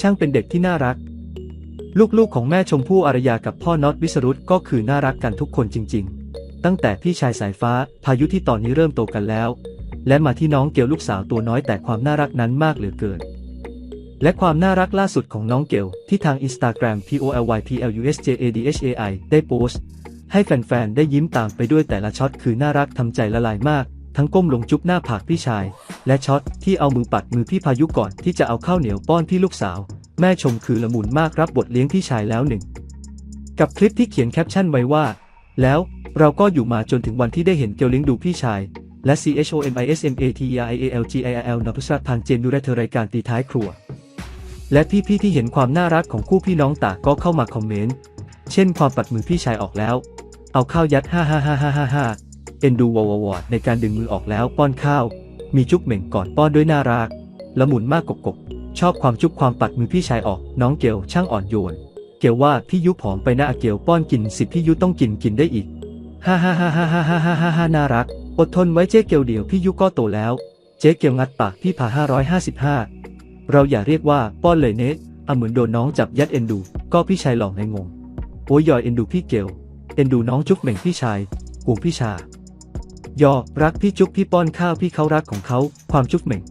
ช่างเป็นเด็กที่น่ารัก ลูกๆของแม่ชมพู่อารยากับพ่อน็อตวิสรุตก็คือน่ารักกันทุกคนจริง ๆ ตั้งแต่พี่ชายสายฟ้าพายุที่ตอนนี้เริ่มโตกันแล้ว และมาที่น้องเกลลูกสาวตัวน้อยแต่ความน่ารักนั้นมากเหลือเกิน และความน่ารักล่าสุดของน้องเกลที่ทาง Instagram POLYPLUSJADHAI ได้โพสต์ ให้แฟนๆได้ยิ้มตามไปด้วยแต่ละช็อตคือน่ารักทำใจละลายมาก ทั้งก้มลงจุ๊บหน้าผากพี่ชาย และช็อตที่เอามือปัดมือพี่พายุก่อนที่จะเอาข้าวเหนียวป้อนพี่ลูกสาว แม่ชมคือละมุนมากรับบทเลี้ยงพี่ชายแล้วหนึ่ง กับคลิปที่เขียนแคปชั่นไว้ว่า แล้วเราก็อยู่มาจนถึงวันที่ได้เห็นเกลเลี้ยงดูพี่ชาย และ CHOMISMATIALGIRL นพุชรพันเจมส์ดูแลเธอรายการตีท้ายครัว และพี่ๆที่เห็นความน่ารักของคู่พี่น้องต่างก็เข้ามาคอมเมนต์เช่นความปัดมือพี่ชายออกแล้ว เอาข้าวยัด ฮ่าฮ่าฮ่าฮ่าฮ่าฮ่าเอ็นดูวอวอวอในการดึงมือออกแล้วป้อนข้าว มีจุ๊บเหม่งกอนป้อนด้วยน่ารักละมุนมากกบกบชอบความจุ๊บความปัดมือพี่ชายออก น้องเกลช่างอ่อนโยน เกลว่าพี่ยุผอมไปหน้าเกลป้อนกินสิพี่ยุต้องกินกินได้อีกฮ่าฮ่าฮ่าฮ่าฮ่าฮ่าฮ่าฮ่าฮ่าน่ารัก อดทนไว้เจ๊เกลเดี๋ยวพี่ยุก็โตแล้ว เจ๊เกลงัดปากพี่พาห้าร้อยห้าสิบห้าเราอย่าเรียกว่าป้อนเลยเนทอะเหมือนโดนน้องจับยัดเอ็นดู ก็พี่ชายหลอกในงงโอ้ยยอยเอ็นดูพี่เกลเอ็นดูน้องจุ๊บเหม่งพี่ชายห่วงพี่ชา ยอ รักพี่จุ๊บพี่ป้อนข้าวพี่เขารักของเขา ความจุ๊บเหม่ง